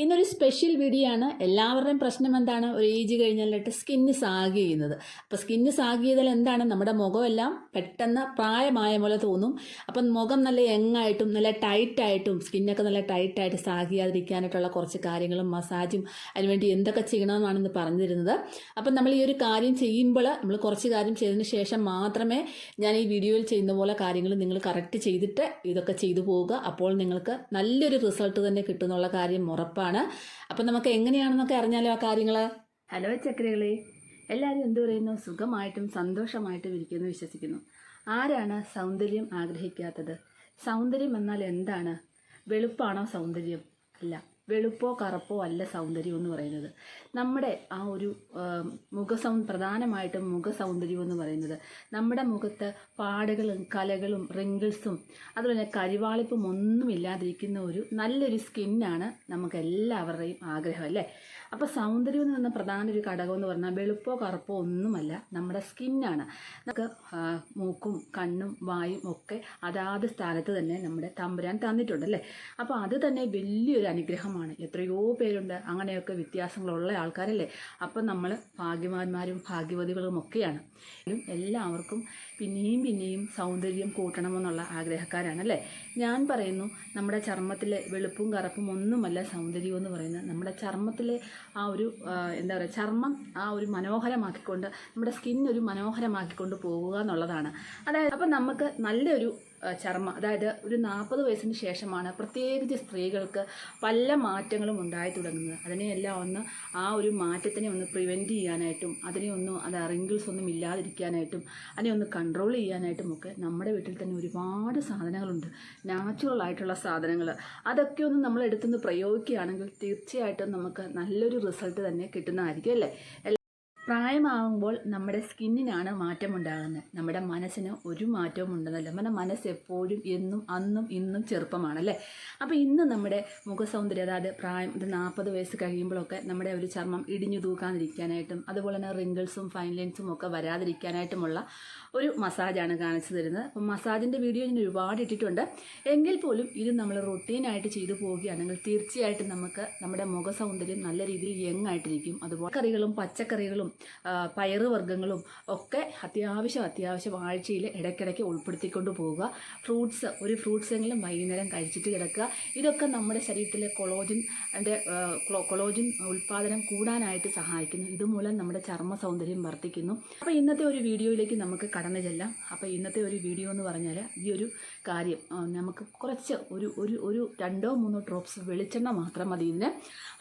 ഇന്നൊരു special video ആണ്. എല്ലാവരുടെയും പ്രശ്നം എന്താണ്? ഒരു ഏജ് കഴിഞ്ഞാലിട്ട് സ്കിന്ന് സാഗ് ചെയ്യുന്നത്. അപ്പോൾ സ്കിന്ന് സാഗ് ചെയ്താൽ എന്താണ്? നമ്മുടെ മുഖമെല്ലാം പെട്ടെന്ന് പ്രായമായ പോലെ തോന്നും. അപ്പം മുഖം നല്ല യങ്ങായിട്ടും നല്ല ടൈറ്റായിട്ടും സ്കിന്നൊക്കെ നല്ല ടൈറ്റായിട്ട് സാഗ് ചെയ്യാതിരിക്കാനായിട്ടുള്ള കുറച്ച് കാര്യങ്ങളും മസാജും അതിനുവേണ്ടി എന്തൊക്കെ ചെയ്യണമെന്നാണെന്ന് പറഞ്ഞിരുന്നത്. അപ്പം നമ്മൾ ഈ ഒരു കാര്യം ചെയ്യുമ്പോൾ നമ്മൾ കുറച്ച് കാര്യം ചെയ്തതിന് ശേഷം മാത്രമേ ഞാൻ ഈ വീഡിയോയിൽ ചെയ്യുന്ന പോലെ കാര്യങ്ങൾ നിങ്ങൾ കറക്റ്റ് ചെയ്തിട്ട് ഇതൊക്കെ ചെയ്തു പോവുക. അപ്പോൾ നിങ്ങൾക്ക് നല്ലൊരു റിസൾട്ട് തന്നെ കിട്ടുന്നുള്ള കാര്യം ഉറപ്പാണ് അപ്പം നമുക്ക് എങ്ങനെയാണെന്നൊക്കെ അറിഞ്ഞാലോ ആ കാര്യങ്ങൾ ഹലോ ചക്രകളെ. എല്ലാവരും എന്തു പറയുന്നു? സുഖമായിട്ടും സന്തോഷമായിട്ടും ഇരിക്കുമെന്ന് വിശ്വസിക്കുന്നു. ആരാണ് സൗന്ദര്യം ആഗ്രഹിക്കാത്തത്? സൗന്ദര്യം എന്നാൽ എന്താണ്? വെളുപ്പാണോ സൗന്ദര്യം? അല്ല. വെളുപ്പോ കറുപ്പോ അല്ല സൗന്ദര്യം എന്ന് പറയുന്നത്. നമ്മുടെ ആ ഒരു മുഖസൗ പ്രധാനമായിട്ടും മുഖസൗന്ദര്യം എന്ന് പറയുന്നത് നമ്മുടെ മുഖത്ത് പാടുകളും കലകളും റിങ്കിൾസും അതുപോലെ കരിവാളിപ്പും ഒന്നും ഇല്ലാതിരിക്കുന്ന ഒരു നല്ലൊരു സ്കിന്നാണ് നമുക്ക് എല്ലാവരുടെയും ആഗ്രഹം അല്ലേ? അപ്പോൾ സൗന്ദര്യം എന്ന് പറഞ്ഞ പ്രധാന ഒരു ഘടകം എന്ന് പറഞ്ഞാൽ വെളുപ്പോ കറുപ്പോ ഒന്നുമല്ല നമ്മുടെ സ്കിന്നാണ് നമുക്ക് മൂക്കും കണ്ണും വായും ഒക്കെ അതാത് സ്ഥാനത്ത് തന്നെ നമ്മുടെ തമ്പുരാൻ തന്നിട്ടുണ്ട് അല്ലേ? അപ്പോൾ അത് തന്നെ വലിയൊരു അനുഗ്രഹമാണ്. എത്രയോ പേരുണ്ട് അങ്ങനെയൊക്കെ വ്യത്യാസങ്ങളുള്ള ആൾക്കാരല്ലേ? അപ്പം നമ്മൾ ഭാഗ്യവാന്മാരും ഭാഗ്യവതികളും ഒക്കെയാണ്. എല്ലാവർക്കും പിന്നെയും പിന്നെയും സൗന്ദര്യം കൂട്ടണമെന്നുള്ള ആഗ്രഹക്കാരാണ് അല്ലേ? ഞാൻ പറയുന്നു നമ്മുടെ ചർമ്മത്തിലെ വെളുപ്പും കറുപ്പും ഒന്നുമല്ല സൗന്ദര്യം എന്ന് പറയുന്നത്. നമ്മുടെ ചർമ്മത്തിലെ ആ ഒരു എന്താ പറയുക ചർമ്മം ആ ഒരു മനോഹരമാക്കിക്കൊണ്ട് നമ്മുടെ സ്കിൻ ഒരു മനോഹരമാക്കിക്കൊണ്ട് പോവുക എന്നുള്ളതാണ്. അതായത് അപ്പം നമുക്ക് നല്ലൊരു ചർമ്മം. അതായത് ഒരു നാൽപ്പത് വയസ്സിന് ശേഷമാണ് പ്രത്യേകിച്ച് സ്ത്രീകൾക്ക് പല മാറ്റങ്ങളും ഉണ്ടായി തുടങ്ങുന്നത്. അതിനെയെല്ലാം ഒന്ന് ആ ഒരു മാറ്റത്തിനെ ഒന്ന് പ്രിവെന്റ് ചെയ്യാനായിട്ടും അതിനെ ഒന്ന് അത് റിങ്കിൾസ് ഒന്നും ഇല്ലാതിരിക്കാനായിട്ടും അതിനെ ഒന്ന് കൺട്രോൾ ചെയ്യാനായിട്ടും ഒക്കെ നമ്മുടെ വീട്ടിൽ തന്നെ ഒരുപാട് സാധനങ്ങളുണ്ട്. നാച്ചുറൽ ആയിട്ടുള്ള സാധനങ്ങൾ. അതൊക്കെ ഒന്ന് നമ്മൾ എടുത്തുനിന്ന് പ്രയോഗിക്കുകയാണെങ്കിൽ തീർച്ചയായിട്ടും നമുക്ക് നല്ലൊരു റിസൾട്ട് തന്നെ കിട്ടുന്നതായിരിക്കും അല്ലേ? പ്രായമാകുമ്പോൾ നമ്മുടെ സ്കിന്നിനാണ് മാറ്റമുണ്ടാകുന്നത്. നമ്മുടെ മനസ്സിന് ഒരു മാറ്റവും ഉണ്ടെന്നല്ല നമ്മുടെ മനസ്സ് എപ്പോഴും എന്നും അന്നും ഇന്നും ചെറുപ്പമാണല്ലേ? അപ്പോൾ ഇന്ന് നമ്മുടെ മുഖസൗന്ദര്യം അതായത് പ്രായം ഇത് നാൽപ്പത് വയസ്സ് കഴിയുമ്പോഴൊക്കെ നമ്മുടെ ഒരു ചർമ്മം ഇടിഞ്ഞു തൂക്കാതിരിക്കാനായിട്ടും അതുപോലെ തന്നെ റിങ്കിൾസും ഫൈൻ ലൈൻസും ഒക്കെ വരാതിരിക്കാനായിട്ടുമുള്ള ഒരു മസാജാണ് കാണിച്ചു തരുന്നത്. അപ്പം മസാജിന്റെ വീഡിയോ ഞാൻ ഒരുപാട് ഇട്ടിട്ടുണ്ട്. എങ്കിൽ പോലും ഇത് നമ്മൾ റൊട്ടീനായിട്ട് ചെയ്തു പോവുകയാണെങ്കിൽ തീർച്ചയായിട്ടും നമുക്ക് നമ്മുടെ മുഖ സൗന്ദര്യം നല്ല രീതിയിൽ യങ് ആയിട്ടിരിക്കും അതുപോലെ കറികളും പച്ചക്കറികളും പയറുവർഗങ്ങളും പയറ് വർഗങ്ങളും ഒക്കെ അത്യാവശ്യം അത്യാവശ്യം ആഴ്ചയിൽ ഇടയ്ക്കിടയ്ക്ക് ഉൾപ്പെടുത്തിക്കൊണ്ട് പോവുക. ഫ്രൂട്ട്സ് ഒരു ഫ്രൂട്ട്സ് എങ്കിലും വൈകുന്നേരം കഴിച്ചിട്ട് കിടക്കുക. ഇതൊക്കെ നമ്മുടെ ശരീരത്തിലെ കൊളോജിൻ എന്റെ കൊളോജിൻ ഉൽപ്പാദനം കൂടാനായിട്ട് സഹായിക്കുന്നു. ഇതുമൂലം നമ്മുടെ ചർമ്മ സൗന്ദര്യം വർദ്ധിക്കുന്നു. അപ്പോൾ ഇന്നത്തെ ഒരു വീഡിയോയിലേക്ക് നമുക്ക് കടന്നു ചെല്ലാം അപ്പോൾ ഇന്നത്തെ ഒരു വീഡിയോ എന്ന് പറഞ്ഞാൽ ഈ ഒരു കാര്യം നമുക്ക് കുറച്ച് ഒരു ഒരു ഒരു രണ്ടോ മൂന്നോ ഡ്രോപ്സ് വെളിച്ചെണ്ണ മാത്രം മതി ഇതിന്.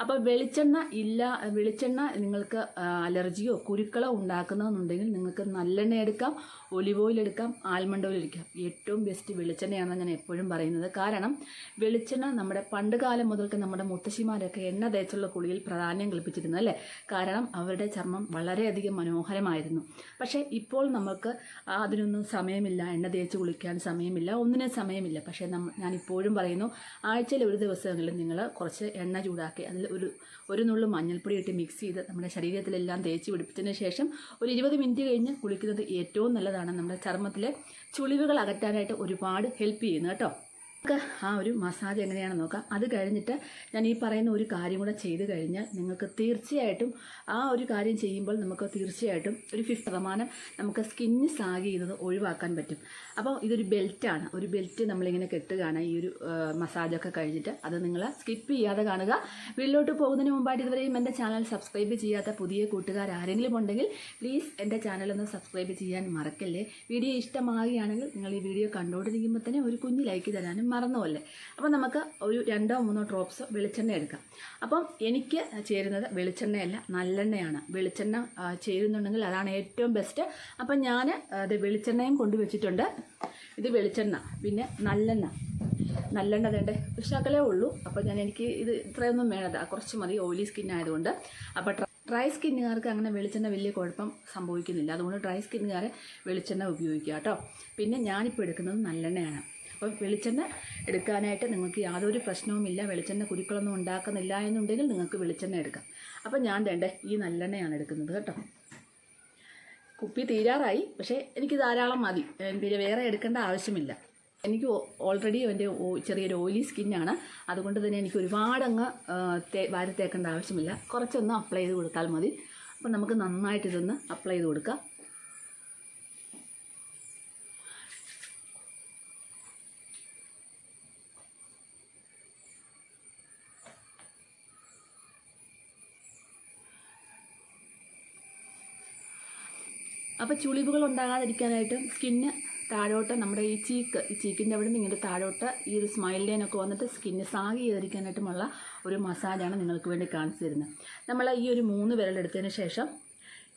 അപ്പോൾ വെളിച്ചെണ്ണ ഇല്ല വെളിച്ചെണ്ണ നിങ്ങൾക്ക് അലർജിയോ കുരുക്കളോ ഉണ്ടാക്കുന്നതെന്നുണ്ടെങ്കിൽ നിങ്ങൾക്ക് നല്ലെണ്ണ എടുക്കാം ഒലിവ് ഓയിൽ എടുക്കാം ആൽമണ്ട് ഓയിൽ എടുക്കാം. ഏറ്റവും ബെസ്റ്റ് വെളിച്ചെണ്ണയാണെന്ന് ഞാൻ എപ്പോഴും പറയുന്നത്. കാരണം വെളിച്ചെണ്ണ നമ്മുടെ പണ്ട് കാലം മുതൽക്ക് നമ്മുടെ മുത്തശ്ശിമാരൊക്കെ എണ്ണ തേച്ചുള്ള കുളിയിൽ പ്രാധാന്യം കൽപ്പിച്ചിരുന്നു അല്ലേ? കാരണം അവരുടെ ചർമ്മം വളരെയധികം മനോഹരമായിരുന്നു. പക്ഷേ ഇപ്പോൾ നമുക്ക് അതിനൊന്നും സമയമില്ല എണ്ണ തേച്ച് കുളിക്കാൻ സമയമില്ല ഒന്നിനും സമയമില്ല. പക്ഷേ നമ്മ ഞാനിപ്പോഴും പറയുന്നു ആഴ്ചയിൽ ഒരു ദിവസങ്ങളിൽ നിങ്ങൾ കുറച്ച് എണ്ണ ചൂടാക്കി അതിൽ ഒരു ഒരു നുള്ളു മഞ്ഞൾപ്പൊടി ഇട്ട് മിക്സ് ചെയ്ത് നമ്മുടെ ശരീരത്തിലെല്ലാം തേച്ച് പിടിപ്പിച്ചതിന് ശേഷം ഒരു ഇരുപത് മിനിറ്റ് കഴിഞ്ഞ് കുളിക്കുന്നത് ഏറ്റവും നല്ലതാണ്. നമ്മുടെ ചർമ്മത്തിലെ ചുളിവുകൾ അകറ്റാനായിട്ട് ഒരുപാട് ഹെൽപ്പ് ചെയ്യുന്നു കേട്ടോ. നമുക്ക് ആ ഒരു മസാജ് എങ്ങനെയാണെന്ന് നോക്കാം. അത് കഴിഞ്ഞിട്ട് ഞാൻ ഈ പറയുന്ന ഒരു കാര്യം കൂടെ ചെയ്ത് കഴിഞ്ഞാൽ നിങ്ങൾക്ക് തീർച്ചയായിട്ടും ആ ഒരു കാര്യം ചെയ്യുമ്പോൾ നമുക്ക് തീർച്ചയായിട്ടും ഒരു ഫിഫ്റ്റ് ശതമാനം നമുക്ക് സ്കിന്ന് സാഗ് ചെയ്യുന്നത് ഒഴിവാക്കാൻ പറ്റും. അപ്പോൾ ഇതൊരു ബെൽറ്റാണ് ഒരു ബെൽറ്റ് നമ്മളിങ്ങനെ കെട്ടുകയാണ് ഈ ഒരു മസാജൊക്കെ കഴിഞ്ഞിട്ട്. അത് നിങ്ങൾ സ്കിപ്പ് ചെയ്യാതെ കാണുക. വീട്ടിലോട്ട് പോകുന്നതിന് മുമ്പായിട്ട് ഇതുവരെയും എന്റെ ചാനൽ സബ്സ്ക്രൈബ് ചെയ്യാത്ത പുതിയ കൂട്ടുകാർ ആരെങ്കിലും ഉണ്ടെങ്കിൽ പ്ലീസ് എന്റെ ചാനലൊന്ന് സബ്സ്ക്രൈബ് ചെയ്യാൻ മറക്കല്ലേ. വീഡിയോ ഇഷ്ടമാകുകയാണെങ്കിൽ നിങ്ങൾ ഈ വീഡിയോ കണ്ടുകൊണ്ടിരിക്കുമ്പോൾ തന്നെ ഒരു കുഞ്ഞ് ലൈക്ക് തരാനും മറന്നുമല്ലേ അപ്പോൾ നമുക്ക് ഒരു രണ്ടോ മൂന്നോ ഡ്രോപ്സ് വെളിച്ചെണ്ണ എടുക്കാം. അപ്പം എനിക്ക് ചേരുന്നത് വെളിച്ചെണ്ണയല്ല നല്ലെണ്ണയാണ്. വെളിച്ചെണ്ണ ചേരുന്നുണ്ടെങ്കിൽ അതാണ് ഏറ്റവും ബെസ്റ്റ് അപ്പം ഞാൻ അത് വെളിച്ചെണ്ണയും കൊണ്ടുവച്ചിട്ടുണ്ട് ഇത് വെളിച്ചെണ്ണ പിന്നെ നല്ലെണ്ണ. നല്ലെണ്ണ വേണ്ടേ ഉഷാക്കലേ ഉള്ളൂ. അപ്പോൾ ഞാൻ എനിക്ക് ഇത് ഇത്രയൊന്നും വേണത്. കുറച്ച് മതി ഓയിലി സ്കിൻ ആയതുകൊണ്ട്. അപ്പോൾ ഡ്രൈ സ്കിന്നുകാർക്ക് അങ്ങനെ വെളിച്ചെണ്ണ വലിയ കുഴപ്പം സംഭവിക്കുന്നില്ല. അതുകൊണ്ട് ഡ്രൈ സ്കിന്നുകാരെ വെളിച്ചെണ്ണ ഉപയോഗിക്കുക കേട്ടോ. പിന്നെ ഞാനിപ്പോൾ എടുക്കുന്നത് നല്ലെണ്ണയാണ്. അപ്പോൾ വെളിച്ചെണ്ണ എടുക്കാനായിട്ട് നിങ്ങൾക്ക് യാതൊരു പ്രശ്നവുമില്ല. വെളിച്ചെണ്ണ കുരുക്കളൊന്നും ഉണ്ടാക്കുന്നില്ല എന്നുണ്ടെങ്കിൽ നിങ്ങൾക്ക് വെളിച്ചെണ്ണ എടുക്കാം. അപ്പോൾ ഞാൻ വേണ്ടേ ഈ നല്ലെണ്ണയാണ് എടുക്കുന്നത് കേട്ടോ. കുപ്പി തീരാറായി. പക്ഷേ എനിക്ക് ധാരാളം മതി. പിന്നെ വേറെ എടുക്കേണ്ട ആവശ്യമില്ല. എനിക്ക് ഓൾറെഡി എന്റെ ചെറിയൊരു ഓയിലി സ്കിന്നാണ് അതുകൊണ്ട് തന്നെ എനിക്ക് ഒരുപാടങ്ങ് തേ വാരി തേക്കേണ്ട ആവശ്യമില്ല. കുറച്ചൊന്ന് അപ്ലൈ ചെയ്ത് കൊടുത്താൽ മതി. അപ്പം നമുക്ക് നന്നായിട്ട് ഇതൊന്ന് അപ്ലൈ ചെയ്ത് കൊടുക്കാം. അപ്പോൾ ചുളിവുകൾ ഉണ്ടാകാതിരിക്കാനായിട്ട് സ്കിന്ന് താഴോട്ട് നമ്മുടെ ഈ ചീക്ക് ഈ ചീക്കിന്റെ അവിടെ നിന്ന് ഇങ്ങനെ താഴോട്ട് ഈ ഒരു സ്മൈൽ ലൈനൊക്കെ വന്നിട്ട് സ്കിന്ന് സാഗ് ചെയ്തിരിക്കാനായിട്ടുമുള്ള ഒരു മസാജാണ് നിങ്ങൾക്ക് വേണ്ടി കാണിച്ചു തരുന്നത്. നമ്മൾ ഈ ഒരു മൂന്ന് വിരലെടുത്തതിന് ശേഷം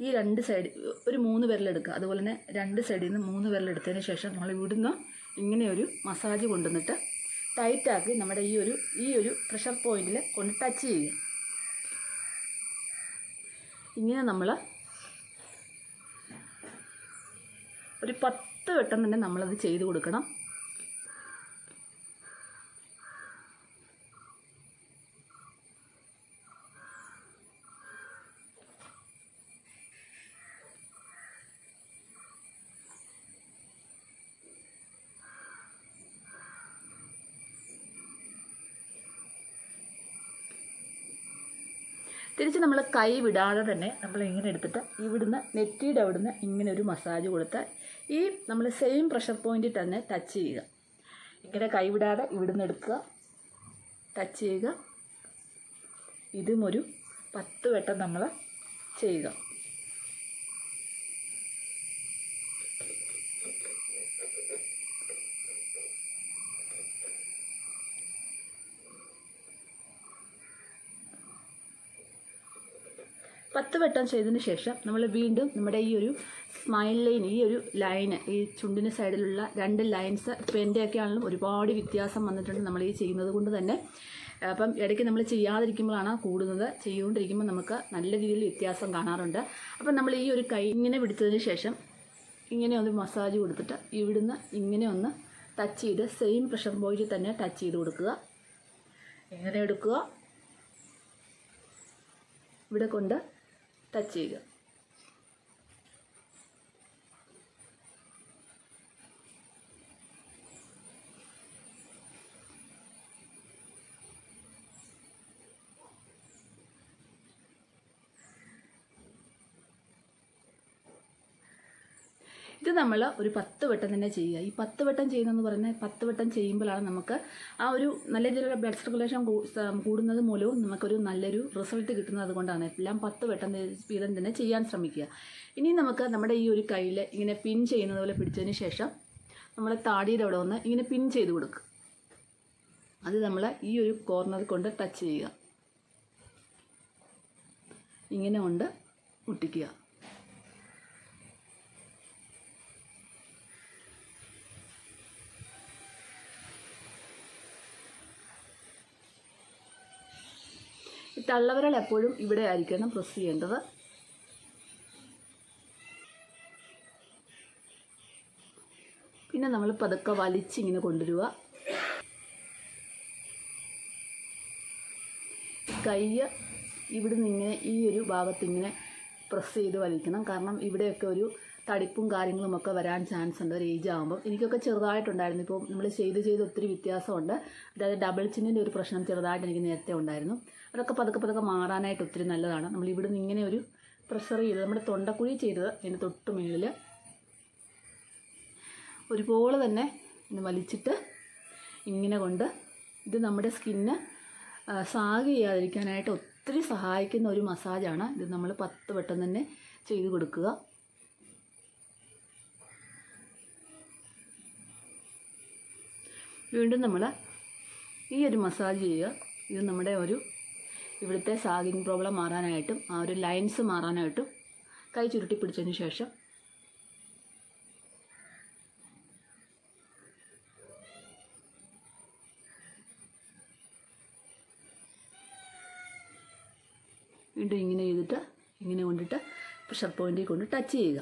ഈ രണ്ട് സൈഡ് ഒരു മൂന്ന് വിരലെടുക്കുക അതുപോലെ തന്നെ രണ്ട് സൈഡിൽ നിന്ന് മൂന്ന് വിരലെടുത്തതിന് ശേഷം നമ്മൾ ഇവിടുന്ന് ഇങ്ങനെ ഒരു മസാജ് കൊണ്ടുവന്നിട്ട് ടൈറ്റാക്കി നമ്മുടെ ഈ ഒരു ഈ ഒരു പ്രഷർ പോയിന്റിൽ കൊണ്ട് ടച്ച് ചെയ്യുക. ഇങ്ങനെ നമ്മൾ ഒരു പത്ത് വട്ടം തന്നെ നമ്മളത് ചെയ്ത് കൊടുക്കണം. തിരിച്ച് നമ്മൾ കൈ വിടാതെ തന്നെ നമ്മൾ ഇങ്ങനെ എടുത്തിട്ട് ഇവിടുന്ന് നെറ്റിയുടെ അവിടുന്ന് ഇങ്ങനെ ഒരു മസാജ് കൊടുത്ത് ഈ നമ്മൾ സെയിം പ്രഷർ പോയിന്റിൽ തന്നെ ടച്ച് ചെയ്യുക. ഇങ്ങനെ കൈവിടാതെ ഇവിടുന്ന് എടുക്കുക. ടച്ച് ചെയ്യുക. ഇതും ഒരു പത്ത് വട്ടം നമ്മൾ ചെയ്യുക. പത്ത് വട്ടം ചെയ്തതിന് ശേഷം നമ്മൾ വീണ്ടും നമ്മുടെ ഈ ഒരു സ്മൈൽ ലൈൻ ഈ ഒരു ലൈന് ഈ ചുണ്ടിന് സൈഡിലുള്ള രണ്ട് ലൈൻസ് ഇപ്പോൾ എന്റെയൊക്കെ ആണെങ്കിലും ഒരുപാട് വ്യത്യാസം വന്നിട്ടുണ്ട് നമ്മൾ ഈ ചെയ്യുന്നത് കൊണ്ട് തന്നെ. അപ്പം ഇടയ്ക്ക് നമ്മൾ ചെയ്യാതിരിക്കുമ്പോഴാണ് കൂടുന്നത്. ചെയ്തുകൊണ്ടിരിക്കുമ്പോൾ നമുക്ക് നല്ല രീതിയിൽ വ്യത്യാസം കാണാറുണ്ട്. അപ്പം നമ്മൾ ഈ ഒരു കൈ ഇങ്ങനെ പിടിച്ചതിന് ശേഷം ഇങ്ങനെ ഒന്ന് മസാജ് കൊടുത്തിട്ട് ഇവിടുന്ന് ഇങ്ങനെ ഒന്ന് ടച്ച് ചെയ്ത് സെയിം പ്രഷർ പോയിന്റിൽ തന്നെ ടച്ച് ചെയ്ത് കൊടുക്കുക. ഇങ്ങനെ എടുക്കുക? ഇവിടെ കൊണ്ട് ടച്ച് ചെയ്യുക. ഇത് നമ്മൾ ഒരു പത്ത് വട്ടം തന്നെ ചെയ്യുക. ഈ പത്ത് വട്ടം ചെയ്യുന്നതെന്ന് പറയുന്നത് പത്ത് വട്ടം ചെയ്യുമ്പോഴാണ് നമുക്ക് ആ ഒരു നല്ല രീതിയിലുള്ള ബ്ലഡ് സർക്കുലേഷൻ കൂടുന്നത് മൂലവും നമുക്കൊരു നല്ലൊരു റിസൾട്ട് കിട്ടുന്നത് കൊണ്ടാണ്. എല്ലാം പത്ത് വട്ടം വീതം തന്നെ ചെയ്യാൻ ശ്രമിക്കുക. ഇനി നമുക്ക് നമ്മുടെ ഈ ഒരു കയ്യിൽ ഇങ്ങനെ പിൻ ചെയ്യുന്നത് പോലെ പിടിച്ചതിന് ശേഷം നമ്മൾ താടിയുടെ അവിടെ ഒന്ന് ഇങ്ങനെ പിൻ ചെയ്ത് കൊടുക്കുക അത് നമ്മൾ ഈ ഒരു കോർണർ കൊണ്ട് ടച്ച് ചെയ്യുക. ഇങ്ങനെ കൊണ്ട് മുട്ടിക്കുക. തള്ളവിരൽ എപ്പോഴും ഇവിടെ ആയിരിക്കണം പ്രസ് ചെയ്യേണ്ടത്. പിന്നെ നമ്മൾ പതുക്കെ വലിച്ചിങ്ങനെ കൊണ്ടുവരിക. കൈ ഇവിടുന്ന് ഇങ്ങനെ ഈ ഒരു ഭാഗത്തിങ്ങനെ പ്രസ് ചെയ്ത് വലിക്കണം. കാരണം ഇവിടെയൊക്കെ ഒരു തടിപ്പും കാര്യങ്ങളും ഒക്കെ വരാൻ ചാൻസ് ഉണ്ട്. ഒരു ഏജ് ആകുമ്പോൾ എനിക്കൊക്കെ ചെറുതായിട്ടുണ്ടായിരുന്നു. ഇപ്പോൾ നമ്മൾ ചെയ്ത് ചെയ്ത് ഒത്തിരി വ്യത്യാസമുണ്ട്. അതായത് ഡബിൾ ചിന്നിന്റെ ഒരു പ്രശ്നം ചെറുതായിട്ട് എനിക്ക് നേരത്തെ ഉണ്ടായിരുന്നു. അതൊക്കെ പതുക്കെ പതുക്കെ മാറാനായിട്ട് ഒത്തിരി നല്ലതാണ്. നമ്മൾ ഇവിടെ നിന്ന് ഇങ്ങനെ ഒരു പ്രഷർ ചെയ്ത് നമ്മുടെ തൊണ്ടക്കുഴി ചെയ്തത് അതിന്റെ തൊട്ട് മേളിൽ ഒരുപോലെ തന്നെ ഇത് വലിച്ചിട്ട് ഇങ്ങനെ കൊണ്ട് ഇത് നമ്മുടെ സ്കിന്ന് സാഗ് ചെയ്യാതിരിക്കാനായിട്ട് ഒത്തിരി സഹായിക്കുന്ന ഒരു മസാജാണ് ഇത് നമ്മൾ പത്ത് വട്ടം തന്നെ ചെയ്ത് കൊടുക്കുക. വീണ്ടും നമ്മൾ ഈ ഒരു മസാജ് ചെയ്യുക. ഇത് നമ്മുടെ ഒരു ഇവിടുത്തെ സാഗിങ് പ്രോബ്ലം മാറാനായിട്ടും ആ ഒരു ലൈൻസ് മാറാനായിട്ടും കൈ ചുരുട്ടി പിടിച്ചതിന് ശേഷം വീണ്ടും ഇങ്ങനെ ചെയ്തിട്ട് ഇങ്ങനെ കൊണ്ടിട്ട് പ്രഷർ പോയിന്റിൽ കൊണ്ട് ടച്ച് ചെയ്യുക.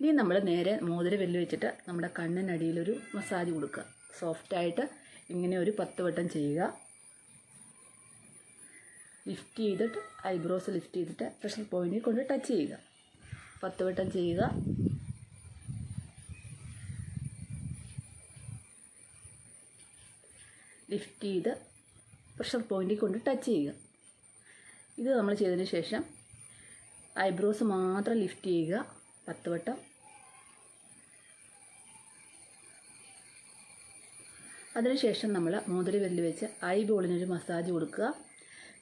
ഇനി നമ്മൾ നേരെ മോതിര വെല്ല് വെച്ചിട്ട് നമ്മുടെ കണ്ണിനടിയിലൊരു മസാജ് കൊടുക്കുക. സോഫ്റ്റായിട്ട് ഇങ്ങനെ ഒരു പത്ത് വട്ടം ചെയ്യുക. ലിഫ്റ്റ് ചെയ്തിട്ട് ഐബ്രോസ് ലിഫ്റ്റ് ചെയ്തിട്ട് പ്രഷർ പോയിന്റിൽ കൊണ്ട് ടച്ച് ചെയ്യുക. പത്ത് വട്ടം ചെയ്യുക. ലിഫ്റ്റ് ചെയ്ത് പ്രഷർ പോയിന്റിൽ കൊണ്ട് ടച്ച് ചെയ്യുക. ഇത് നമ്മൾ ചെയ്തതിന് ശേഷം ഐബ്രോസ് മാത്രം ലിഫ്റ്റ് ചെയ്യുക. പത്ത് വട്ടം. അതിനുശേഷം നമ്മൾ മോതിരി വിരൽ വെച്ച് ഐ ബോളിനൊരു മസാജ് കൊടുക്കുക.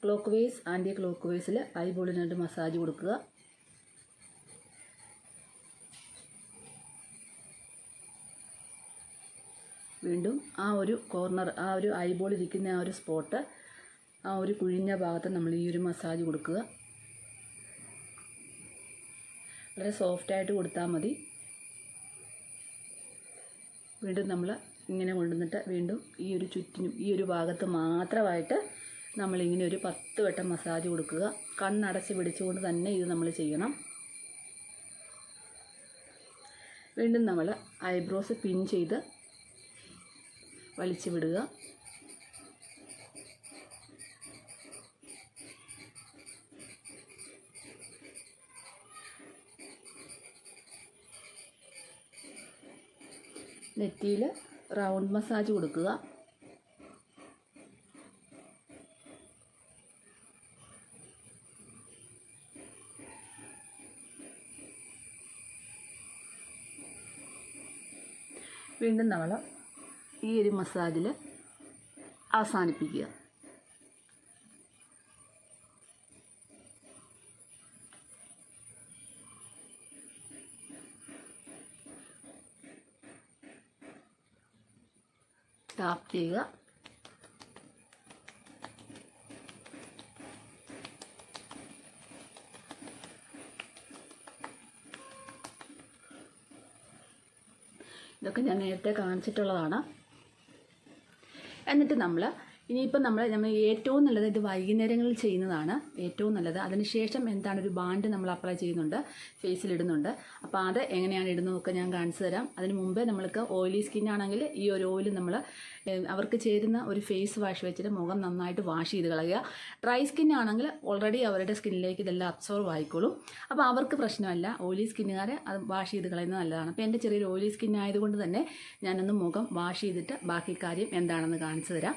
ക്ലോക്ക് വേസ് ആന്റി ക്ലോക്ക് വേസിൽ ഐ ബോളിനൊരു മസാജ് കൊടുക്കുക. വീണ്ടും ആ ഒരു കോർണർ ആ ഒരു ഐബോൾ ഇരിക്കുന്ന ആ ഒരു സ്പോട്ട് ആ ഒരു കുഴിഞ്ഞ ഭാഗത്ത് നമ്മൾ ഈ ഒരു മസാജ് കൊടുക്കുക. വളരെ സോഫ്റ്റായിട്ട് കൊടുത്താൽ മതി. വീണ്ടും നമ്മൾ ഇങ്ങനെ കൊണ്ടുവന്നിട്ട് വീണ്ടും ഈ ഒരു ചുറ്റിനും ഈ ഒരു ഭാഗത്ത് മാത്രമായിട്ട് നമ്മളിങ്ങനെ ഒരു പത്ത് വട്ടം മസാജ് കൊടുക്കുക. കണ്ണടച്ച് പിടിച്ചുകൊണ്ട് തന്നെ ഇത് നമ്മൾ ചെയ്യണം. വീണ്ടും നമ്മൾ ഐബ്രോസ് പിൻ ചെയ്ത് വലിച്ചു വിടുക. നെറ്റിയിൽ റൗണ്ട് മസാജ് കൊടുക്കുക. വീണ്ടും നമ്മൾ ഈ ഒരു മസാജിൽ അവസാനിപ്പിക്കുക. ടാപ്പ് ചെയ്യുക ഇതൊക്കെ ഞാൻ നേരത്തെ കാണിച്ചിട്ടുള്ളതാണ്. എന്നിട്ട് നമ്മൾ ഇനിയിപ്പോൾ നമ്മൾ നമ്മൾ ഏറ്റവും നല്ലത് ഇത് വൈകുന്നേരങ്ങളിൽ ചെയ്യുന്നതാണ് ഏറ്റവും നല്ലത്. അതിനുശേഷം എന്താണ് ഒരു ബാൻഡ് നമ്മൾ അപ്ലൈ ചെയ്യുന്നുണ്ട് ഫേസിൽ ഇടുന്നുണ്ട്. അപ്പോൾ അത് എങ്ങനെയാണ് ഇടുന്നതൊക്കെ ഞാൻ കാണിച്ചു തരാം. അതിന് മുമ്പേ നമ്മൾക്ക് ഓയിലി സ്കിൻ ആണെങ്കിൽ ഈ ഒരു ഓയിൽ നമ്മൾ അവർക്ക് ചേരുന്ന ഒരു ഫേസ് വാഷ് വെച്ചിട്ട് മുഖം നന്നായിട്ട് വാഷ് ചെയ്ത് കളയുക. ഡ്രൈ സ്കിൻ ആണെങ്കിൽ ഓൾറെഡി അവരുടെ സ്കിന്നിലേക്ക് ഇതെല്ലാം അബ്സോർവ് ആയിക്കോളും. അപ്പോൾ അവർക്ക് പ്രശ്നമല്ല. ഓയിലി സ്കിന്നുകാരെ അത് വാഷ് ചെയ്ത് കളയുന്നത് നല്ലതാണ്. അപ്പോൾ എന്റെ ചെറിയൊരു ഓയിലി സ്കിൻ ആയതുകൊണ്ട് തന്നെ ഞാനൊന്ന് മുഖം വാഷ് ചെയ്തിട്ട് ബാക്കി കാര്യം എന്താണെന്ന് കാണിച്ചു തരാം.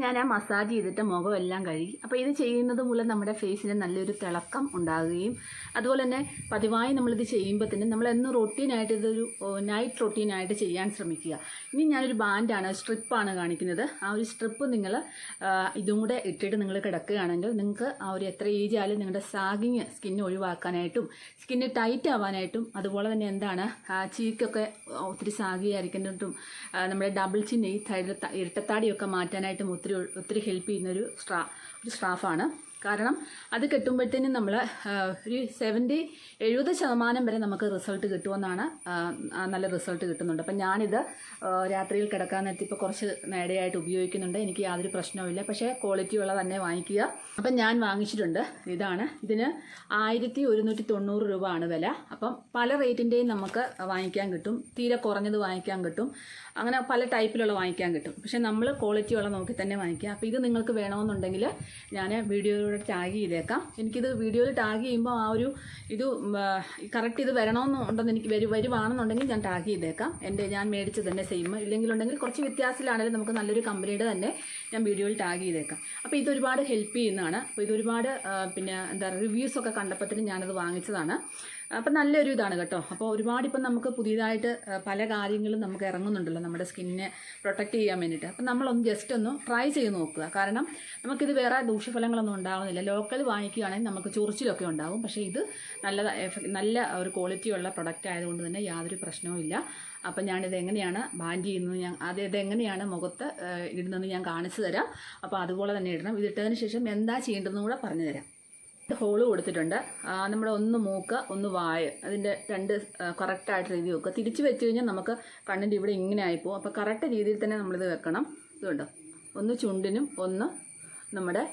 ഞാൻ ആ മസാജ് ചെയ്തിട്ട് മുഖം എല്ലാം കഴുകി. അപ്പോൾ ഇത് ചെയ്യുന്നത് മൂലം നമ്മുടെ ഫേസിന് നല്ലൊരു തിളക്കം ഉണ്ടാകുകയും അതുപോലെ തന്നെ പതിവായി നമ്മളിത് ചെയ്യുമ്പോൾ തന്നെ നമ്മൾ എന്ന് റൊട്ടീനായിട്ട് ഇതൊരു നൈറ്റ് റൊട്ടീനായിട്ട് ചെയ്യാൻ ശ്രമിക്കുക. ഇനി ഞാനൊരു ബാൻഡാണ് സ്ട്രിപ്പാണ് കാണിക്കുന്നത്. ആ ഒരു സ്ട്രിപ്പ് നിങ്ങൾ ഇതും കൂടെ ഇട്ടിട്ട് നിങ്ങൾ കിടക്കുകയാണെങ്കിൽ നിങ്ങൾക്ക് ആ ഒരു എത്ര ഏജ് ആയാലും നിങ്ങളുടെ സാഗിങ് സ്കിന്ന് ഒഴിവാക്കാനായിട്ടും സ്കിന്ന് ടൈറ്റ് ആവാനായിട്ടും അതുപോലെ തന്നെ എന്താണ് ചീക്കൊക്കെ ഒത്തിരി സാഗിയായിരിക്കുന്നിട്ടും നമ്മുടെ ഡബിൾ ചിൻ ഈ ഇരട്ടത്താടിയൊക്കെ മാറ്റാനായിട്ടും ഒത്തിരി ഒത്തിരി ഹെൽപ്പ് ചെയ്യുന്നൊരു സ്റ്റാ ഒരു സ്ട്രാഫാണ് കാരണം അത് കെട്ടുമ്പോഴത്തേനും നമ്മൾ ഒരു സെവന്റി എഴുപത് ശതമാനം വരെ നമുക്ക് റിസൾട്ട് കിട്ടുമെന്നാണ് നല്ല റിസൾട്ട് കിട്ടുന്നുണ്ട്. അപ്പം ഞാനിത് രാത്രിയിൽ കിടക്കാൻ നേരത്തെ ഇപ്പോൾ കുറച്ച് നേടെയായിട്ട് ഉപയോഗിക്കുന്നുണ്ട്. എനിക്ക് യാതൊരു പ്രശ്നവുമില്ല പക്ഷേ ക്വാളിറ്റി ഉള്ള തന്നെ വാങ്ങിക്കുക. അപ്പം ഞാൻ വാങ്ങിച്ചിട്ടുണ്ട്. ഇതാണ്. ഇതിന് ആയിരത്തി ഒരുന്നൂറ്റി തൊണ്ണൂറ് രൂപ ആണ് വില. അപ്പം പല റേറ്റിന്റെയും നമുക്ക് വാങ്ങിക്കാൻ കിട്ടും. തീരെ കുറഞ്ഞത് വാങ്ങിക്കാൻ കിട്ടും. അങ്ങനെ പല ടൈപ്പിലുള്ള വാങ്ങിക്കാൻ കിട്ടും. പക്ഷേ നമ്മൾ ക്വാളിറ്റി ഉള്ള നോക്കി തന്നെ വാങ്ങിക്കുക. അപ്പോൾ ഇത് നിങ്ങൾക്ക് വേണമെന്നുണ്ടെങ്കിൽ ഞാൻ വീഡിയോയിലൂടെ ടാഗ് ചെയ്തേക്കാം. എനിക്കിത് വീഡിയോയിൽ ടാഗ് ചെയ്യുമ്പോൾ ആ ഒരു ഇത് കറക്റ്റ് ഇത് വരണമെന്നുണ്ടെന്ന് എനിക്ക് വരു വരുവാണെന്നുണ്ടെങ്കിൽ ഞാൻ ടാഗ് ചെയ്തേക്കാം. എന്റെ ഞാൻ മേടിച്ചത് തന്നെ സെയിം ഇല്ലെങ്കിലുണ്ടെങ്കിൽ കുറച്ച് വ്യത്യാസത്തിലാണെങ്കിലും നമുക്ക് നല്ലൊരു കമ്പനിയുടെ തന്നെ ഞാൻ വീഡിയോയിൽ ടാഗ് ചെയ്തേക്കാം. അപ്പോൾ ഇത് ഒരുപാട് ഹെൽപ്പ് ചെയ്യുന്നതാണ്. അപ്പോൾ ഇതൊരുപാട് പിന്നെ എന്താ പറയുക റിവ്യൂസൊക്കെ കണ്ടപ്പോഴത്തേനും ഞാനത് വാങ്ങിച്ചതാണ്. അപ്പം നല്ലൊരു ഇതാണ് കേട്ടോ. അപ്പോൾ ഒരുപാട് ഇപ്പം നമുക്ക് പുതിയതായിട്ട് പല കാര്യങ്ങളും നമുക്ക് ഇറങ്ങുന്നുണ്ടല്ലോ നമ്മുടെ സ്കിന്നിനെ പ്രൊട്ടക്റ്റ് ചെയ്യാൻ വേണ്ടിയിട്ട്. അപ്പം നമ്മളൊന്ന് ജസ്റ്റ് ഒന്ന് ട്രൈ ചെയ്ത് നോക്കുക. കാരണം നമുക്കിത് വേറെ ദൂഷ്യഫലങ്ങളൊന്നും ഉണ്ടാവുന്നില്ല. ലോക്കൽ വാങ്ങിക്കുകയാണെങ്കിൽ നമുക്ക് ചൊറിച്ചിലൊക്കെ ഉണ്ടാവും. പക്ഷേ ഇത് നല്ല നല്ല ഒരു ക്വാളിറ്റിയുള്ള പ്രൊഡക്റ്റ് ആയതുകൊണ്ട് തന്നെ യാതൊരു പ്രശ്നവും ഇല്ല. അപ്പം ഞാനിത് എങ്ങനെയാണ് ബാൻഡ് ചെയ്യുന്നത് ഞാൻ അത് ഇതെങ്ങനെയാണ് മുഖത്ത് ഇടുന്നതെന്ന് ഞാൻ കാണിച്ചു തരാം. അപ്പോൾ അതുപോലെ തന്നെ ഇടണം. ഇതിട്ടതിന് ശേഷം എന്താ ചെയ്യേണ്ടതെന്ന് കൂടെ പറഞ്ഞു തരാം ഹോൾ കൊടുത്തിട്ടുണ്ട്. നമ്മുടെ ഒന്ന് മൂക്ക ഒന്ന് വായ അതിന്റെ രണ്ട് കറക്റ്റായിട്ട് രീതി വെക്കുക. തിരിച്ച് വെച്ച് കഴിഞ്ഞാൽ നമുക്ക് കണ്ണിന്റെ ഇവിടെ ഇങ്ങനെ ആയിപ്പോവും അപ്പോൾ കറക്റ്റ് രീതിയിൽ തന്നെ നമ്മളിത് വെക്കണം. ഇതുണ്ടോ? ഒന്ന് ചുണ്ടിനും ഒന്ന് നമ്മുടെ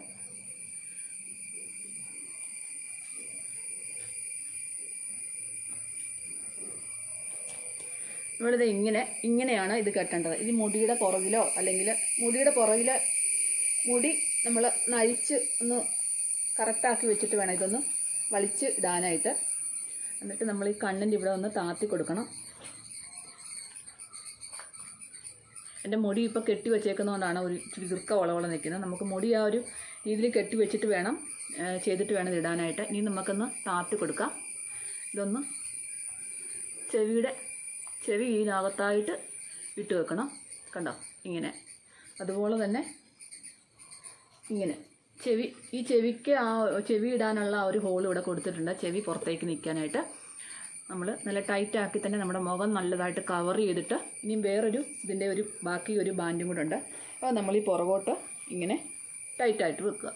ഇവിടെ ഇങ്ങനെ ഇങ്ങനെയാണ് ഇത് കെട്ടേണ്ടത്. ഇത് മുടിയുടെ പുറകിലോ അല്ലെങ്കിൽ മുടിയുടെ പുറകിൽ മുടി നമ്മൾ നയിച്ച് ഒന്ന് കറക്റ്റാക്കി വെച്ചിട്ട് വേണം ഇതൊന്ന് വലിച്ച് ഇടാനായിട്ട്. എന്നിട്ട് നമ്മൾ ഈ കണ്ണിന്റെ ഇവിടെ ഒന്ന് താത്തി കൊടുക്കണം. എന്റെ മുടി ഇപ്പോൾ കെട്ടി വെച്ചേക്കുന്നതുകൊണ്ടാണ് ഒരു ഇച്ചിരി ദുർക്ക വളവളം നിൽക്കുന്നത്. നമുക്ക് മുടി ആ ഒരു രീതിയിൽ കെട്ടി വെച്ചിട്ട് വേണം ചെയ്തിട്ട് വേണം ഇടാനായിട്ട്. ഇനി നമുക്കൊന്ന് താത്തി കൊടുക്കാം. ഇതൊന്ന് ചെവിയുടെ ചെവി ഇതിനകത്തായിട്ട് ഇട്ട് വെക്കണം. കണ്ടോ? ഇങ്ങനെ. അതുപോലെ തന്നെ ഇങ്ങനെ. ചെവി ഈ ചെവിക്ക് ആ ചെവി ഇടാനുള്ള ആ ഒരു ഹോൾ ഇവിടെ കൊടുത്തിട്ടുണ്ട്. ചെവി പുറത്തേക്ക് നിൽക്കാനായിട്ട്. നമ്മൾ നല്ല ടൈറ്റ് ആക്കി തന്നെ നമ്മുടെ മുഖം നല്ലതായിട്ട് കവർ ചെയ്തിട്ട് ഇനിയും വേറൊരു ഇതിന്റെ ഒരു ബാക്കി ഒരു ബാൻഡും കൂടെ ഉണ്ട്. അപ്പോൾ നമ്മൾ ഈ പുറകോട്ട് ഇങ്ങനെ ടൈറ്റായിട്ട് വെക്കുക.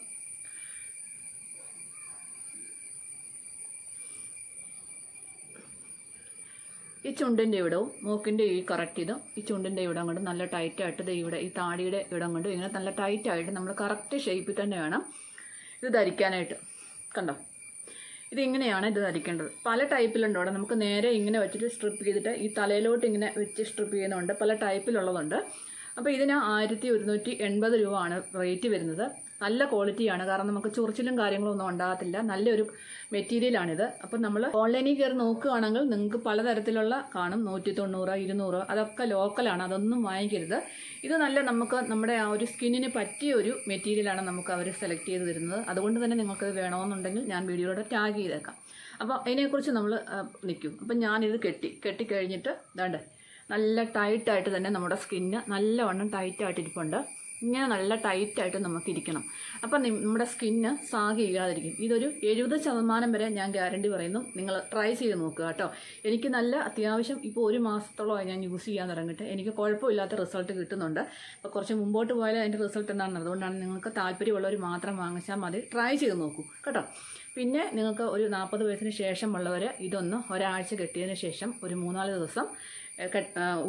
ഈ ചുണ്ടിന്റെ ഇവിടവും മൂക്കിന്റെ ഈ കറക്റ്റ് ചെയ്തും ഈ ചുണ്ടിന്റെ ഇവിടം കൊണ്ട് നല്ല ടൈറ്റായിട്ട് ഇവിടെ ഈ താടിയുടെ ഇവിടം കൊണ്ട് ഇങ്ങനെ നല്ല ടൈറ്റായിട്ട് നമ്മൾ കറക്റ്റ് ഷേപ്പിൽ തന്നെ വേണം ഇത് ധരിക്കാനായിട്ട്. കണ്ടോ? ഇതിങ്ങനെയാണ് ഇത് ധരിക്കേണ്ടത്. പല ടൈപ്പിലുണ്ട് അവിടെ നമുക്ക് നേരെ ഇങ്ങനെ വെച്ചിട്ട് സ്ട്രിപ്പ് ചെയ്തിട്ട് ഈ തലയിലോട്ട് ഇങ്ങനെ വെച്ച് സ്ട്രിപ്പ് ചെയ്യുന്നുണ്ട്. പല ടൈപ്പിലുള്ളതുണ്ട് അപ്പോൾ ഇതിന് ആയിരത്തി ഒരുന്നൂറ്റി എൺപത് രൂപ ആണ് റേറ്റ് വരുന്നത്. നല്ല ക്വാളിറ്റിയാണ് കാരണം നമുക്ക് ചൊറിച്ചിലും കാര്യങ്ങളൊന്നും ഉണ്ടാകത്തില്ല. നല്ലൊരു മെറ്റീരിയലാണിത് അപ്പം നമ്മൾ ഓൺലൈനിൽ കയറി നോക്കുകയാണെങ്കിൽ നിങ്ങൾക്ക് പലതരത്തിലുള്ള കാണും. നൂറ്റി തൊണ്ണൂറ് ഇരുന്നൂറ് അതൊക്കെ ലോക്കലാണ് അതൊന്നും വാങ്ങിക്കരുത്. ഇത് നല്ല നമുക്ക് നമ്മുടെ ആ ഒരു സ്കിന്നിന് പറ്റിയ ഒരു മെറ്റീരിയലാണ് നമുക്ക് അവർ സെലക്ട് ചെയ്ത് തരുന്നത്. അതുകൊണ്ട് തന്നെ നിങ്ങൾക്ക് വേണമെന്നുണ്ടെങ്കിൽ ഞാൻ വീഡിയോയുടെ ടാഗ് ചെയ്തേക്കാം. അപ്പോൾ അതിനെക്കുറിച്ച് നമ്മൾ നിൽക്കും. അപ്പം ഞാനിത് കെട്ടി കെട്ടി കഴിഞ്ഞിട്ട് ഇതാണ്ട് നല്ല ടൈറ്റായിട്ട് തന്നെ നമ്മുടെ സ്കിന്ന് നല്ലവണ്ണം ടൈറ്റായിട്ട് ഇരിപ്പുണ്ട് ഇങ്ങനെ നല്ല ടൈറ്റായിട്ട് നമുക്ക് ഇരിക്കണം അപ്പം നമ്മുടെ സ്കിന്ന് സാഗ് ചെയ്യാതിരിക്കും ഇതൊരു എഴുപത് ശതമാനം വരെ ഞാൻ ഗ്യാരണ്ടി പറയുന്നു. നിങ്ങൾ ട്രൈ ചെയ്ത് നോക്കുക കേട്ടോ. എനിക്ക് നല്ല അത്യാവശ്യം ഇപ്പോൾ ഒരു മാസത്തോളമായി ഞാൻ യൂസ് ചെയ്യാൻ തുടങ്ങിയിട്ട്. എനിക്ക് കുഴപ്പമില്ലാത്ത റിസൾട്ട് കിട്ടുന്നുണ്ട്. അപ്പോൾ കുറച്ച് മുമ്പോട്ട് പോയാൽ അതിന്റെ റിസൾട്ട് എന്താണെന്ന്. അതുകൊണ്ടാണ് നിങ്ങൾക്ക് താല്പര്യമുള്ളവർ മാത്രം വാങ്ങിച്ചാൽ മതി. ട്രൈ ചെയ്ത് നോക്കൂ. കേട്ടോ. പിന്നെ നിങ്ങൾക്ക് ഒരു നാൽപ്പത് വയസ്സിന് ശേഷമുള്ളവർ ഇതൊന്ന് ഒരാഴ്ച കെട്ടിയതിന് ശേഷം ഒരു മൂന്നാൽ ദിവസം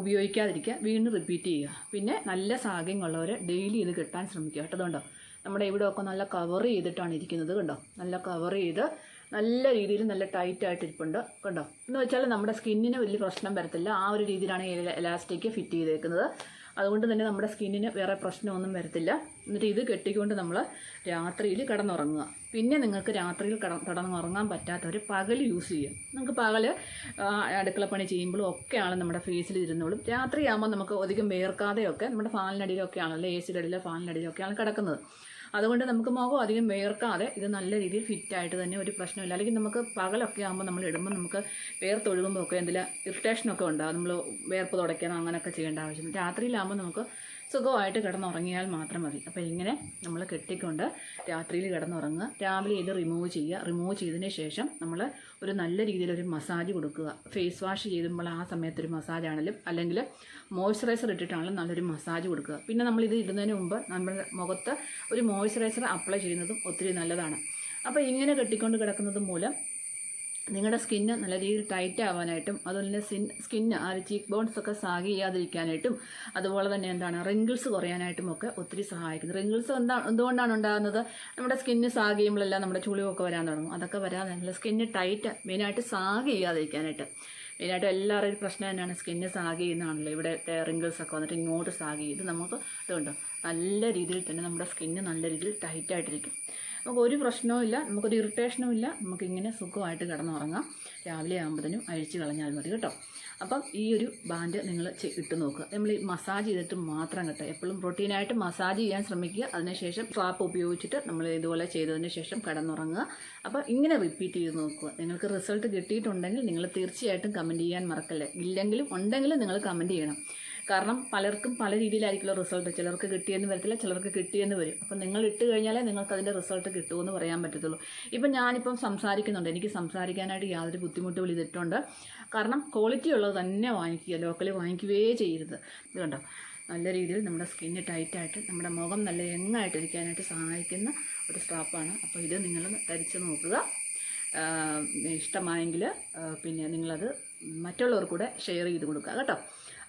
ഉപയോഗിക്കാതിരിക്കുക. വീണ്ടും റിപ്പീറ്റ് ചെയ്യുക. പിന്നെ നല്ല സാഗ്യമുള്ളവർ ഡെയിലി ഇത് കെട്ടാൻ ശ്രമിക്കുക കേട്ടോ. അതുകൊണ്ടോ നമ്മുടെ ഇവിടെയൊക്കെ നല്ല കവർ ചെയ്തിട്ടാണ് ഇരിക്കുന്നത് കണ്ടോ? നല്ല കവർ ചെയ്ത് നല്ല രീതിയിൽ നല്ല ടൈറ്റായിട്ട് ഇരിപ്പുണ്ട് കണ്ടോ? എന്ന് വെച്ചാൽ നമ്മുടെ സ്കിന്നിന് വലിയ പ്രശ്നം വരത്തില്ല. ആ ഒരു രീതിയിലാണ് എലാസ്റ്റിക് ഫിറ്റ് ചെയ്തേക്കുന്നത്. അതുകൊണ്ട് തന്നെ നമ്മുടെ സ്കിന്നിന് വേറെ പ്രശ്നമൊന്നും വരത്തില്ല. എന്നിട്ട് ഇത് കെട്ടിക്കൊണ്ട് നമ്മൾ രാത്രിയിൽ കിടന്നുറങ്ങുക. പിന്നെ നിങ്ങൾക്ക് രാത്രിയിൽ കട കിടന്നുറങ്ങാൻ പറ്റാത്തവർ പകൽ യൂസ് ചെയ്യും. നമുക്ക് പകൽ അടുക്കളപ്പണി ചെയ്യുമ്പോഴും ഒക്കെയാണ് നമ്മുടെ ഫേസിൽ ഇരുന്നോളും. രാത്രിയാകുമ്പോൾ നമുക്ക് അധികം വേർക്കാതെയൊക്കെ നമ്മുടെ ഫാനിനടിയിലൊക്കെ ആണല്ലോ എ സിയുടെ അടിയിലോ ഫാനിനടിയിലൊക്കെയാണ് കിടക്കുന്നത്. അതുകൊണ്ട് നമുക്ക് മുഖം അധികം വേർക്കാതെ ഇത് നല്ല രീതിയിൽ ഫിറ്റായിട്ട് തന്നെ ഒരു പ്രശ്നമില്ല. അല്ലെങ്കിൽ നമുക്ക് പകലൊക്കെ ആകുമ്പോൾ നമ്മൾ ഇടുമ്പോൾ നമുക്ക് വേർത്തൊഴുകുമ്പോൾ ഒക്കെ എന്തെങ്കിലും ഇറിറ്റേഷനൊക്കെ ഉണ്ടാകും നമ്മൾ വേർപ്പ് തുടയ്ക്കാനോ അങ്ങനെയൊക്കെ ചെയ്യേണ്ട ആവശ്യം. രാത്രിയിലാകുമ്പോൾ നമുക്ക് സുഖമായിട്ട് കിടന്നുറങ്ങിയാൽ മാത്രം മതി. അപ്പോൾ ഇങ്ങനെ നമ്മൾ കെട്ടിക്കൊണ്ട് രാത്രിയിൽ കിടന്നുറങ്ങുക. രാവിലെ ഇത് റിമൂവ് ചെയ്യുക. റിമൂവ് ചെയ്തതിന് ശേഷം നമ്മൾ ഒരു നല്ല രീതിയിലൊരു മസാജ് കൊടുക്കുക. ഫേസ് വാഷ് ചെയ്യുമ്പോൾ ആ സമയത്തൊരു മസാജ് ആണെങ്കിലും അല്ലെങ്കിൽ മോയ്സ്ചറൈസർ ഇട്ടിട്ടാണെങ്കിലും നല്ലൊരു മസാജ് കൊടുക്കുക. പിന്നെ നമ്മൾ ഇത് ഇടുന്നതിന് മുമ്പ് നമ്മുടെ മുഖത്ത് ഒരു മോയ്സ്ചറൈസർ അപ്ലൈ ചെയ്യുന്നതും ഒത്തിരി നല്ലതാണ്. അപ്പോൾ ഇങ്ങനെ കെട്ടിക്കൊണ്ട് കിടക്കുന്നത് മൂലം നിങ്ങളുടെ സ്കിന്ന് നല്ല രീതിയിൽ ടൈറ്റ് ആവാനായിട്ടും അതുപോലെ തന്നെ സിൻ സ്കിന്ന് ആ ചീക്ക് ബോൺസ് ഒക്കെ സാഗ് ചെയ്യാതിരിക്കാനായിട്ടും അതുപോലെ തന്നെ എന്താണ് റിങ്കിൾസ് കുറയാനായിട്ടും ഒക്കെ ഒത്തിരി സഹായിക്കുന്നു. റിങ്കിൾസ് എന്താ എന്തുകൊണ്ടാണ് ഉണ്ടാകുന്നത്? നമ്മുടെ സ്കിന്ന് സാഗ് ചെയ്യുമ്പോഴെല്ലാം നമ്മുടെ ചുളിവൊക്കെ വരാൻ തുടങ്ങും. അതൊക്കെ വരാൻ നല്ല സ്കിന്ന് ടൈറ്റ് മെയിനായിട്ട് സാഗ് ചെയ്യാതിരിക്കാനായിട്ട്. മെയിനായിട്ട് എല്ലാവരും ഒരു പ്രശ്നം തന്നെയാണ് സ്കിന്ന് സാഗ് ചെയ്യുന്നതാണല്ലോ. ഇവിടെ റിങ്കിൾസ് ഒക്കെ വന്നിട്ട് ഇങ്ങോട്ട് സാഗ് ചെയ്ത് നമുക്ക് ഇതുണ്ട് നല്ല രീതിയിൽ തന്നെ നമ്മുടെ സ്കിന്ന് നല്ല രീതിയിൽ ടൈറ്റായിട്ടിരിക്കും നമുക്ക് ഒരു പ്രശ്നവും ഇല്ല നമുക്കൊരു ഇറിറ്റേഷനും ഇല്ല നമുക്കിങ്ങനെ സുഖമായിട്ട് കിടന്നുറങ്ങാം. രാവിലെ ആകുമ്പോഴത്തേനും അഴിച്ചു കളഞ്ഞാൽ മതി കേട്ടോ. അപ്പം ഈ ഒരു ബാൻഡ് നിങ്ങൾ ഇട്ട് നോക്കുക. നമ്മൾ ഈ മസാജ് ചെയ്തിട്ട് മാത്രം കേട്ടോ. എപ്പോഴും പ്രോട്ടീനായിട്ട് മസാജ് ചെയ്യാൻ ശ്രമിക്കുക. അതിനുശേഷം സ്വാപ്പ് ഉപയോഗിച്ചിട്ട് നമ്മൾ ഇതുപോലെ ചെയ്തതിന് ശേഷം കിടന്നുറങ്ങുക. അപ്പോൾ ഇങ്ങനെ റിപ്പീറ്റ് ചെയ്ത് നോക്കുക. നിങ്ങൾക്ക് റിസൾട്ട് കിട്ടിയിട്ടുണ്ടെങ്കിൽ നിങ്ങൾ തീർച്ചയായിട്ടും കമന്റ് ചെയ്യാൻ മറക്കല്ലേ? ഇല്ലെങ്കിലും ഉണ്ടെങ്കിലും നിങ്ങൾ കമന്റ് ചെയ്യണം. കാരണം പലർക്കും പല രീതിയിലായിരിക്കുമല്ലോ റിസൾട്ട് ചിലർക്ക് കിട്ടിയെന്ന് വരത്തില്ല ചിലർക്ക് കിട്ടിയെന്ന് വരും. അപ്പം നിങ്ങൾ ഇട്ട് കഴിഞ്ഞാലേ നിങ്ങൾക്ക് അതിന്റെ റിസൾട്ട് കിട്ടുമെന്ന് പറയാൻ പറ്റത്തുള്ളൂ. ഇപ്പം ഞാനിപ്പം സംസാരിക്കുന്നുണ്ട്. എനിക്ക് സംസാരിക്കാനായിട്ട് യാതൊരു ബുദ്ധിമുട്ടും ഇതിട്ടുണ്ട്. കാരണം ക്വാളിറ്റി ഉള്ളത് തന്നെ വാങ്ങിക്കുക ലോക്കലിൽ വാങ്ങിക്കുകയേ ചെയ്യരുത്. ഇത് കണ്ടോ? നല്ല രീതിയിൽ നമ്മുടെ സ്കിന്ന് ടൈറ്റായിട്ട് നമ്മുടെ മുഖം നല്ല യങ്ങായിട്ടിരിക്കാനായിട്ട് സഹായിക്കുന്ന ഒരു സ്റ്റാപ്പാണ് അപ്പോൾ ഇത് നിങ്ങൾ ധരിച്ച് നോക്കുക. ഇഷ്ടമായെങ്കിൽ പിന്നെ നിങ്ങളത് മറ്റുള്ളവർ കൂടെ ഷെയർ ചെയ്ത് കൊടുക്കുക. കേട്ടോ?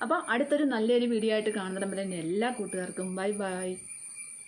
അപ്പോൾ അടുത്തൊരു നല്ലൊരു വീഡിയോ ആയിട്ട് കാണുന്നിടം വരെ എല്ലാ കൂട്ടുകാർക്കും. Bye bye